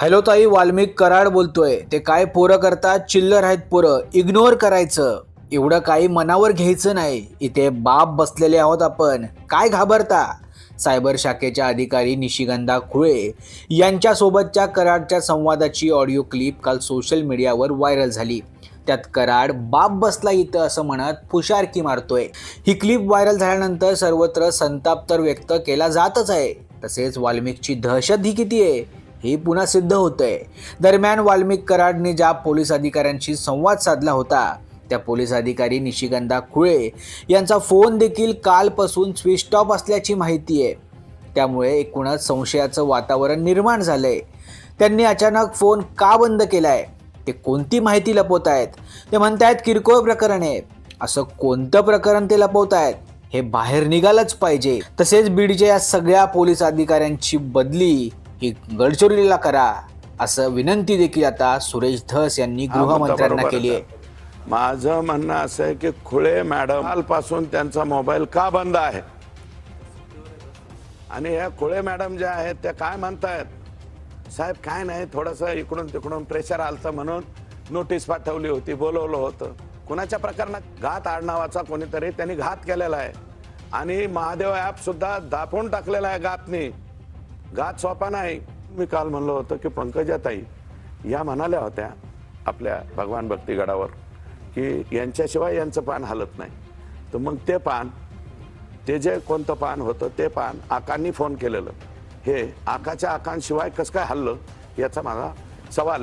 Hello ताई वाल्मिक कराड बोलतोय. ते काय पोरं करतात? चिल्लर आहेत पोरं. इग्नोर करायचं. एवढं काही मनावर घ्यायचं नाही. इथे बाप बसलेले आहोत आपण. काय घाबरता? सायबर शाखेच्या अधिकारी निशिगंधा खुळे यांच्यासोबतच्या कराडच्या संवादाची ऑडिओ क्लिप काल सोशल मीडियावर व्हायरल झाली. त्यात कराड बाप बसला इथं असं म्हणत फुशारकी मारतोय. ही क्लिप व्हायरल झाल्यानंतर सर्वत्र संताप तर व्यक्त केला जातच आहे. तसेच वाल्मिकची दहशत ही किती आहे? हे पुन्हा सिद्ध होतंय. दरम्यान वाल्मिक कराडने ज्या पोलीस अधिकाऱ्यांशी संवाद साधला होता त्या पोलीस अधिकारी निशिगंधा खुळे यांचा फोन देखील कालपासून स्विच ऑफ असल्याची माहिती आहे. त्यामुळे एकूणच संशयाचं वातावरण निर्माण झालंय. त्यांनी अचानक फोन का बंद केलाय? ते कोणती माहिती लपवत आहेत ते म्हणतायत किरकोळ प्रकरण आहे. असं कोणतं प्रकरण ते लपवत आहेत हे बाहेर निघालंच पाहिजे. तसेच बीडच्या या सगळ्या पोलीस अधिकाऱ्यांची बदली ही गडचिरोलीला करा असं विनंती देखील आता सुरेश धस यांनी गृहमंत्र्यांना केली आहे. माझं म्हणणं असं आहे की खुळे मॅडम कालपासून त्यांचा मोबाईल का बंद आहे? आणि या खुळे मॅडम ज्या आहेत त्या काय म्हणतायत? साहेब काय नाही थोडंसं इकडून तिकडून प्रेशर आलतं म्हणून नोटीस पाठवली होती बोलवलं होतं. कुणाच्या प्रकरणात घात आडनावाचा कोणीतरी त्यांनी घात केलेला आहे. आणि महादेव ॲप सुद्धा दाखवून टाकलेला आहे घातनी. गात सोपा नाही. मी काल म्हणलं होतं की पंकजाताई या म्हणाल्या होत्या आपल्या भगवान भक्तीगडावर की यांच्याशिवाय यांचं पान हलत नाही. तर मग ते पान ते जे कोणतं पान होतं ते पान आकांनी फोन केलेलं. हे आकाच्या आकांशिवाय कसं काय हल्लं याचा माझा सवाल आहे.